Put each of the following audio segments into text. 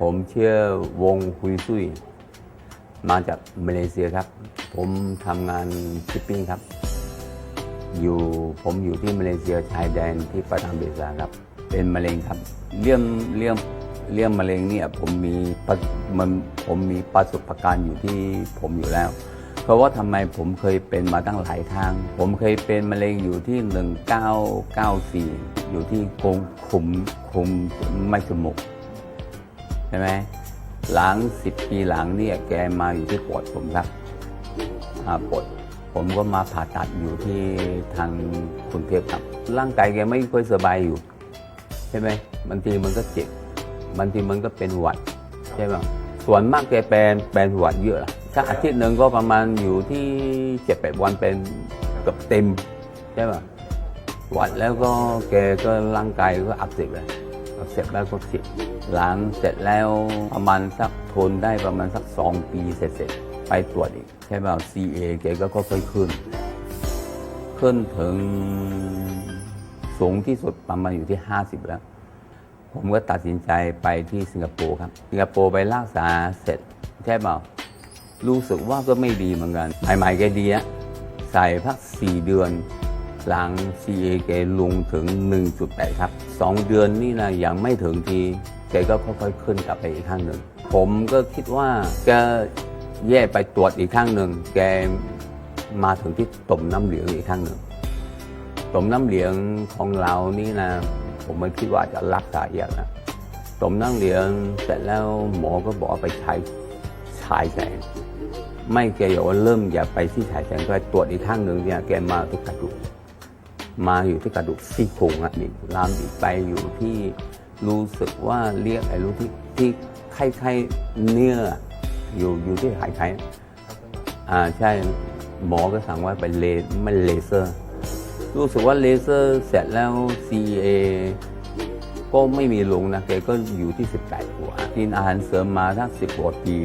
ผมเชื่อวงฮุยซุยมาจากมาเลเซียครับ ผมทำงานชิปปิ้งครับ อยู่ผมอยู่ที่มาเลเซียชายแดนที่ประทังเบซาครับ เป็นมะเร็งครับ เรื่องเรื่องเรื่องมะเร็งเนี่ยผมมีมันผมมีประสบการณ์อยู่ที่ผมอยู่แล้ว เพราะว่าทำไมผมเคยเป็นมาตั้งหลายทาง ผมเคยเป็นมะเร็งอยู่ที่ 1994 อยู่ที่กรงคุมคุมไม่จมูก ช่ไหมหลังสิบปีหลังเนี่ยแกมาอยู่ที่ปอดผมครับปอดผมก็มาผ่าตัดอยู่ที่ทางกรุงเทพครับ ร่างกายแกไม่ค่อยสบายอยู่ ใช่ไหมบางทีมันก็เจ็บบางทีมันก็เป็นหวัดใช่ไหมส่วนมากแกเป็นเป็นหวัดเยอะละถ้าอาทิตย์หนึ่งก็ประมาณอยู่ที่เจ็ดแปดวันเป็นเกือบเต็มใช่ไหมหวัดแล้วก็แกก็ร่างกายก็อักเสบเลยอับเสร็จแล้วก็เส ร็จหลังเสร็จแล้วประมาณสักทนได้ประมาณสักสองปีเสร็จๆไปตรวจอีกใช่ไหม CA แกก็ค่อยๆขึ้น ขึ้นถึงสูงที่สุดประมาณอยู่ที่ 50 แล้ว ผมก็ตัดสินใจไปที่สิงคโปร์ครับ สิงคโปร์ไปรักษาเสร็จใช่เปล่ารู้สึกว่าก็ไม่ดีเหมือนกัน ใหม่ๆแกดีอะใส่พัก 4 เดือน หลัง CA แกลงถึง 1.8 ครับ 2 เดือนนี่นะยังไม่ถึงที แกก็ค่อยๆขึ้นกลับไปอีกข้างหนึ่ง ผมก็คิดว่าจะแย่ไปตรวจอีกข้างหนึ่ง แกมาถึงที่ต่มน้ำเหลืองอีกข้างหนึ่งต่มน้ำเหลืองของเรานี่นะ ผมไม่คิดว่าจะรักษาเยากนะต่มน้ำเหลืองเสร็จแล้วหมอก็บอกว่าไปใช้ฉายแสงไม่แกบอกว่าเริ่มอย่าไปที่ฉายแสงก็ตรวจอีกข้างหนึ่งเนี่ยแกมาที่กระดูกมาอยู่ที่กระดูกซี่โครงอะนี่ลามอีกไปอยู่ที่ รู้สึกว่าเรียกไอ้รู้ที่ที่ไข้ไข้ๆเนื้ออยู่อยู่ที่ไข้ไข้อ่าใช่หมอก็สั่งว่าไปเลไม่เลเซอร์ รู้สึกว่าเลเซอร์เสร็จแล้ว CA ก็ไม่มีลงนะแกก็อยู่ที่ 18หัวกินอาหารเสริมมาทั้ง10กว่าปี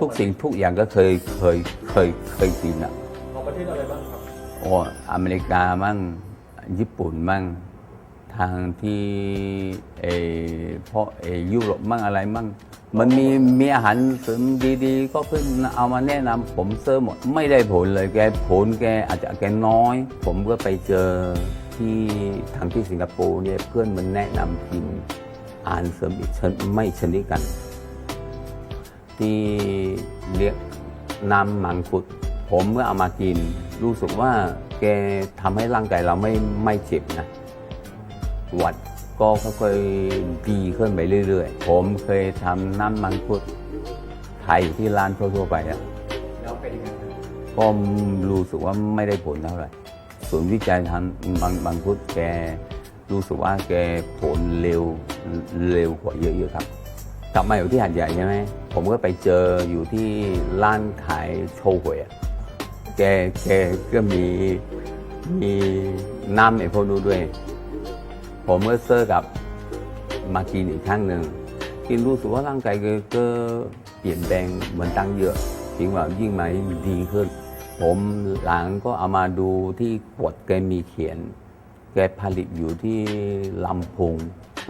ทุกสิ่งทุกอย่างก็เคยเคยเคยเคยกินอะของประเทศอะไรบ้างครับโอ้อเมริกามั่งญี่ปุ่นมั่ง ทางที่เออเพราะเออยุโรปมั่งอะไรมั่งมันมีมีอาหารเสริมดีๆ ก็ขึ้นเอามาแนะนำผมเซอร์หมด ไม่ได้ผลเลยแกผลแกอาจจะแกน้อย ผมก็ไปเจอที่ทางที่สิงคโปร์เนี่ยเพื่อนมันแนะนำกินอาหารเสริมอีกชนไม่ชนิดกัน ที่เรียกน้ำมังคุด ผมเมื่อเอามากิน รู้สึกว่าแกทำให้ร่างกายเราไม่ไม่เจ็บนะห วัดก็ค่อยๆดีขึ้นไปเรื่อยๆ ผมเคยทำน้ำมังคุดขายอยู่ที่ร้านทั่วๆไปอะแล้วเป็นยังไงครับก็รู้สึกว่าไม่ได้ผลเท่าไหร่ส่วนย์วิจัยทำบางบางพุทธแกรู้สึกว่าแกผลเร็วเร็วกว่าเยอะๆครับ กลับมาอยู่ที่หัดใหญ่ใช่ไหมผมก็ไปเจออยู่ที่ร้านขายโชว์หวยอะแกแกก็มีมีน้ำไอ้พวกนู้นด้วย ผมก็เซอร์กับมากินอีกครั้งหนึ่งกินรู้สึกว่าร่างกายก็เปลี่ยนแปลงเหมือนตั้งเยอะจริงว่ายิ่งมายิ่งดีขึ้น ผมหลังก็เอามาดูที่กดแกมีเขียน แกผลิตอยู่ที่ลำพูง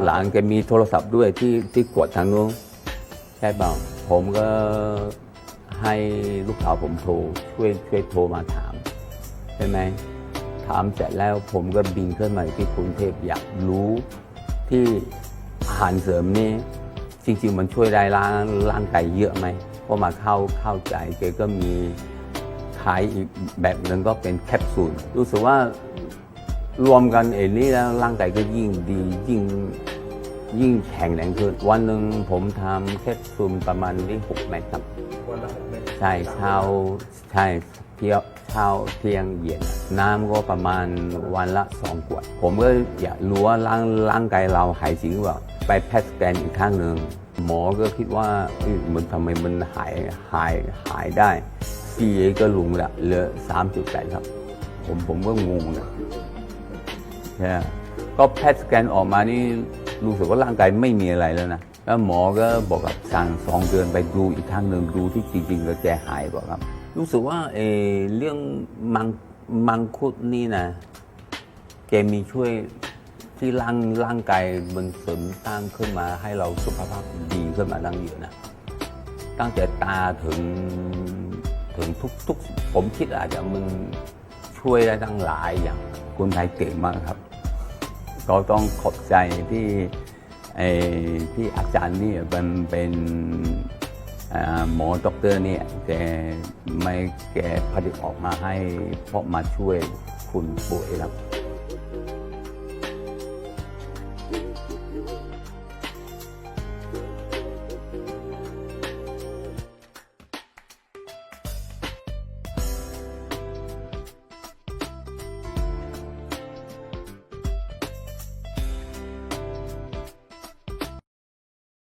หลังแกมีโทรศัพท์ด้วยที่ที่กดทางนู้นใช่เปล่าผมก็ให้ลูกสาวผมโทรช่วยช่วยโทรมาถามใช่ไหม ถามเสร็จแล้วผมก็บินขึ้นมาที่กรุงเทพอยากรู้ที่อาหารเสริมนี่จริง ๆ มันช่วยได้ร่างร่างกายเยอะไหมก็มาเข้าเข้าใจแกก็มีขายอีกแบบหนึ่งก็เป็นแคปซูลรู้สึกว่ารวมกันเอ็นนี้แล้วร่างกายก็ยิ่งดียิ่งยิ่งแข็งแรงขึ้น วันหนึ่งผมทำแคปซูลประมาณที่หกเม็ดครับวันละหกเม็ดใช่เช้าใช่เที่ยว เช้าเที่ยงเย็นน้ำก็ประมาณวันละสองขวด ผมก็อยากรู้ว่าร่างร่างกายเราหายจริงหรือเปล่าไปแพทย์สแกนอีกข้างหนึ่งหมอก็คิดว่ามันทำไมมันหายหายหายได้ CA ก็ลงละเหลือ3.8ครับ ผมผมก็งงนะใช่ก็แพทย์สแกนออกมานี่รู้สึกว่าร่างกายไม่มีอะไรแล้วนะแล้วหมอก็บอกกับสั่งสองเดือนไปดูอีกครั้งหนึ่งดูที่จริงๆแล้วแกหายบอกครับ รู้สึกว่าเอเรื่องมังมังคุดนี่นะแกมีช่วยที่ร่างร่างกายมันเสริมตั้งขึ้นมาให้เราสุขภาพดีขึ้นมาตั้งเยอะนะตั้งแต่ตาถึงถึงทุกทุกผมคิดอาจจะมึงช่วยได้ตั้งหลายอย่างคนไทยเก่งมากครับ ก็ต้องขอบใจที่ไอ้ที่อาจารย์นี่เป็นเป็น หมอด็อกเตอร์เนี่ยแกไม่แกผลิตออกมาให้เพราะมาช่วยคุณป่วยครับ